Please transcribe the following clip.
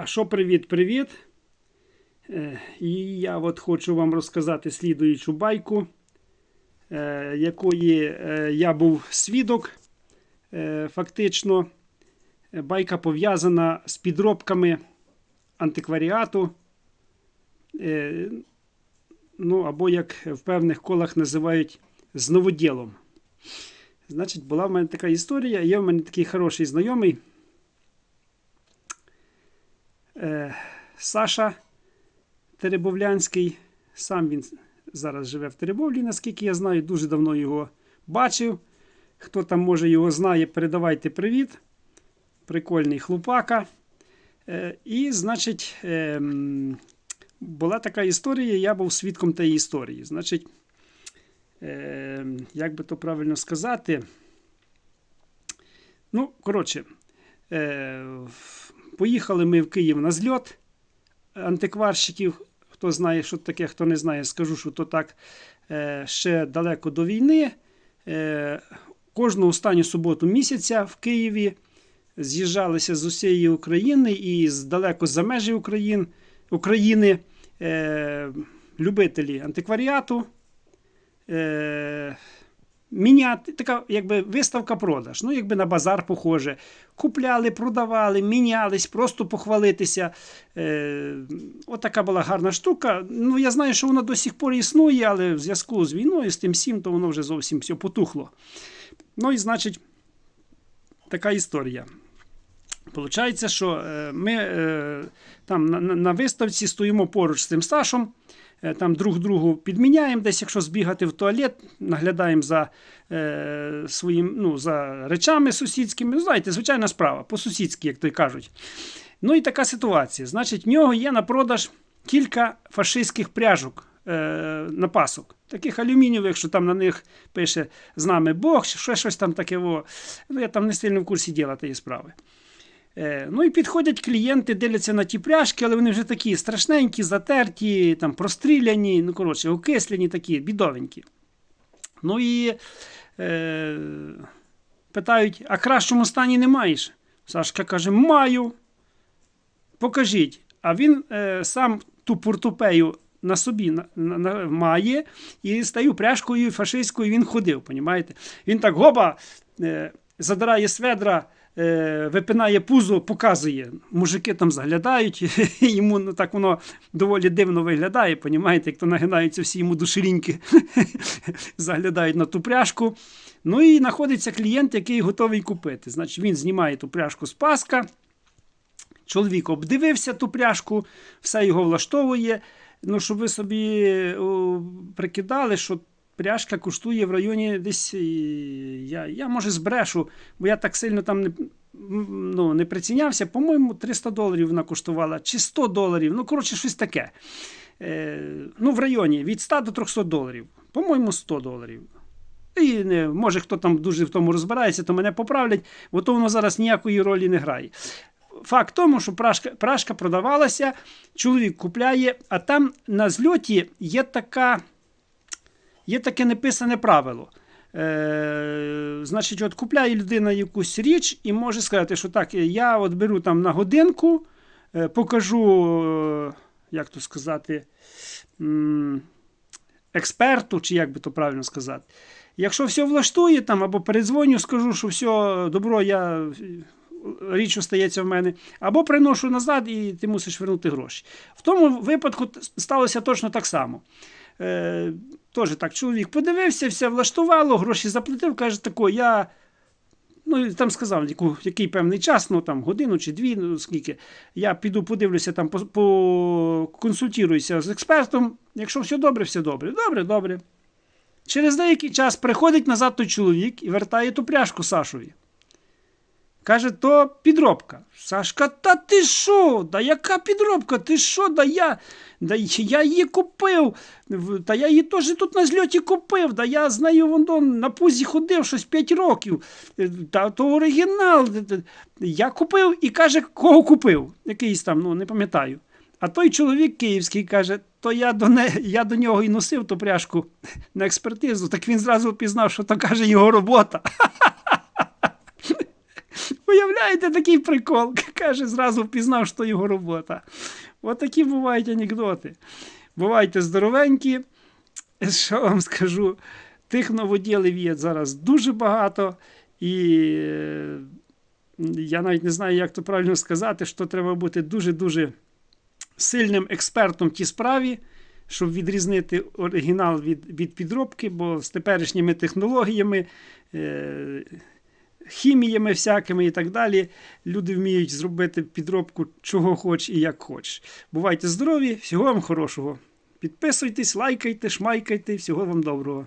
А що привіт-привіт? Е, І я от хочу вам розказати слідуючу байку, е, якої е, я був свідок. Фактично, байка пов'язана з підробками антикваріату. Ну, або, як в певних колах називають, з новоділом. Значить, була в мене така історія. Є в мене такий хороший знайомий. Е, Саша Теребовлянський. Сам він зараз живе в Теребовлі, наскільки я знаю, дуже давно його бачив. Хто там може його знає, передавайте привіт. Прикольний хлопака. Е, і, значить, е, була така історія, я був свідком тієї історії. Значить, е, як би то правильно сказати. Ну, коротше, поїхали ми в Київ на зльот антикварщиків. Хто знає, що таке, хто не знає, скажу, що то так е, ще далеко до війни. Е, кожну останню суботу місяця в Києві з'їжджалися з усієї України і з далеко за межі України, України е, любителі антикваріату. Міняти, така якби виставка-продаж. Ну, якби на базар похоже. Купляли, продавали, мінялись, просто похвалитися. Е, Отака була гарна штука. Ну, я знаю, що вона до сих пор існує, але в зв'язку з війною, з тим всім, то воно вже зовсім все потухло. Ну і значить, така історія. Получається, що е, ми е, там на, виставці стоїмо поруч з тим Сашом, там друг другу підміняємо, десь, якщо збігати в туалет, наглядаємо за е, своїм, ну, за речами сусідськими. Ну, знаєте, звичайна справа, по-сусідськи, як то й кажуть. Ну і така ситуація. Значить, в нього є на продаж кілька фашистських пряжок е, на пасок. Таких алюмінієвих, що там на них пише з нами Бог, ще щось там таке. Во. Ну, я там не сильно в курсі діла тієї справи. Е, Ну і підходять клієнти, дивляться на ті пляшки, але вони вже такі страшненькі, затерті, там, простріляні, ну, коротше, окислені такі, бідовенькі. Ну і е, питають: а кращому стані не маєш? Сашка каже: Маю. Покажіть. А він е, сам ту портупею на собі на, на, на- має і стаю пряжкою фашистською він ходив, понімаєте? Він так гоба е, задирає сведра, випинає пузо, показує. Мужики там заглядають, йому ну, так воно доволі дивно виглядає, понімаєте, як то нагинаються всі йому душеліньки, заглядають на ту пряжку. Ну і знаходиться клієнт, який готовий купити. Значить, він знімає ту пряжку з паска. Чоловік обдивився ту пряжку, все його влаштовує. Ну, щоб ви собі о, прикидали, що пряжка коштує в районі десь. е, Я, я може збрешу, бо я так сильно там не, ну, не прицінявся. По-моєму, 300 доларів вона коштувала, чи 100 доларів. Ну, коротше, щось таке. Е, ну, в районі від 100 до 300 доларів. По-моєму, 100 доларів. І не, може хто там дуже в тому розбирається, то мене поправлять, бо то воно зараз ніякої ролі не грає. Факт тому, що прашка, прашка продавалася, чоловік купляє, а там на зльоті є така, є таке неписане правило. Е, значить, от купляє людина якусь річ і може сказати, що так, я от беру там на годинку, е, покажу, е, як то сказати, експерту, чи як би то правильно сказати. Якщо все влаштує там, або передзвоню, скажу, що все добро, я річ остається в мене, або приношу назад, і ти мусиш вернути гроші. В тому випадку сталося точно так само. Е, Теж так, чоловік подивився, все влаштувало, гроші заплатив, каже, тако, я. Ну, там сказав, яку, який певний час, ну там годину чи дві, ну скільки. Я піду подивлюся, там по- поконсультуюся з експертом. Якщо все добре, все добре. Добре, добре. Через деякий час приходить назад той чоловік і вертає ту пряжку Сашові. Каже, то підробка. Сашка, та ти що? Да яка підробка? Ти що? Да я, да я її купив. Та я її теж тут на зльоті купив. Да я з нею воно на пузі ходив щось 5 років. Е, Та то оригінал. Я купив і каже, кого купив? Якийсь там, ну не пам'ятаю. А той чоловік київський каже, то я до, не, я до нього і носив ту пряжку на експертизу, так він зразу впізнав, що то каже його робота. Уявляєте, такий прикол. Каже, зразу впізнав, що його робота. От такі бувають анекдоти. Бувайте здоровенькі. Що вам скажу? Тих новоділів є зараз дуже багато. І е, я навіть не знаю, як то правильно сказати, що треба бути дуже-дуже сильним експертом в тій справі, щоб відрізнити оригінал від, від підробки, бо з теперішніми технологіями, е, хіміями всякими і так далі, люди вміють зробити підробку чого хоч і як хоч. Бувайте здорові, всього вам хорошого. Підписуйтесь, лайкайте, шмайкайте, всього вам доброго.